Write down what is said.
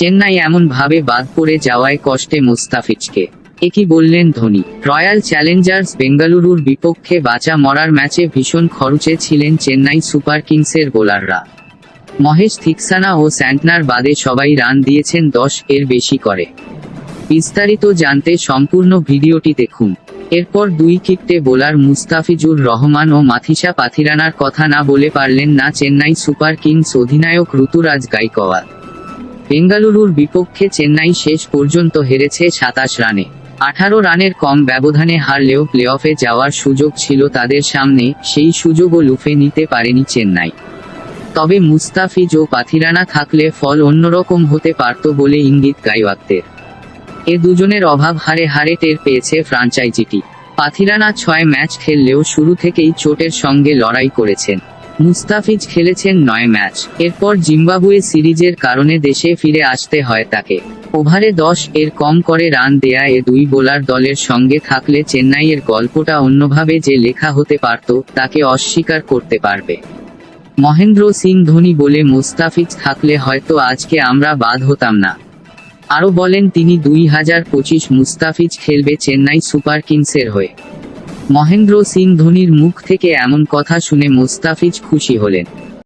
চেন্নাই এমন ভাবে বাদ পড়ে যাওয়ায় কষ্টে মুস্তাফিজকে। একই বললেন ধোনি? রয়্যাল চ্যালেঞ্জার্স বেঙ্গালুরুর বিপক্ষে বাঁচা মরার ম্যাচে ভীষণ খরচে ছিলেন চেন্নাই সুপার কিংসের বোলাররা। মহেশ থিকসানা ও স্যান্টনার বাদে সবাই রান দিয়েছেন দশ এর বেশি করে। বিস্তারিত জানতে সম্পূর্ণ ভিডিওটি দেখুন। এরপর দুই কিকটে বোলার মুস্তাফিজুর রহমান ও মাথিসা পাথিরানার কথা না বলে পারলেন না চেন্নাই সুপার কিংস অধিনায়ক ঋতুরাজ গাইকওয়াদ বেঙ্গালুরুর বিপক্ষে চেন্নাই শেষ পর্যন্ত হেরেছে সাতাশ রানে। আঠারো রানের কম ব্যবধানে হারলেও প্লেঅফে যাওয়ার সুযোগ ছিল তাদের সামনে, সেই সুযোগও লুফে নিতে পারেনি চেন্নাই। তবে মুস্তাফিজ ও পাথিরানা থাকলে ফল অন্যরকম হতে পারত বলে ইঙ্গিত গাইওয়াক্তের এ দুজনের অভাব হারে হারে টের পেয়েছে ফ্রাঞ্চাইজিটি। পাথিরানা ছয় ম্যাচ খেললেও শুরু থেকেই চোটের সঙ্গে লড়াই করেছেন। মুস্তাফিজ খেলেছেন নয় ম্যাচ। এরপর জিম্বাবুয়ে সিরিজের কারণে দেশে ফিরে আসতে হয় তাকে। ওভারে দশ এর কম করে রান দেয়া এ দুই বোলার দলের সঙ্গে থাকলে চেন্নাইয়ের গল্পটা অন্যভাবে যে লেখা হতে পারত, তাকে অস্বীকার করতে পারবে। মহেন্দ্র সিং ধোনি বলে মুস্তাফিজ থাকলে হয়তো আজকে আমরা বাদ হতাম না। আরও বলেন তিনি দুই হাজার পঁচিশ মুস্তাফিজ খেলবে চেন্নাই সুপার কিংসের হয়ে। মহেন্দ্র সিং ধোনির মুখ থেকে এমন কথা শুনে মোস্তাফিজ খুশি হলেন।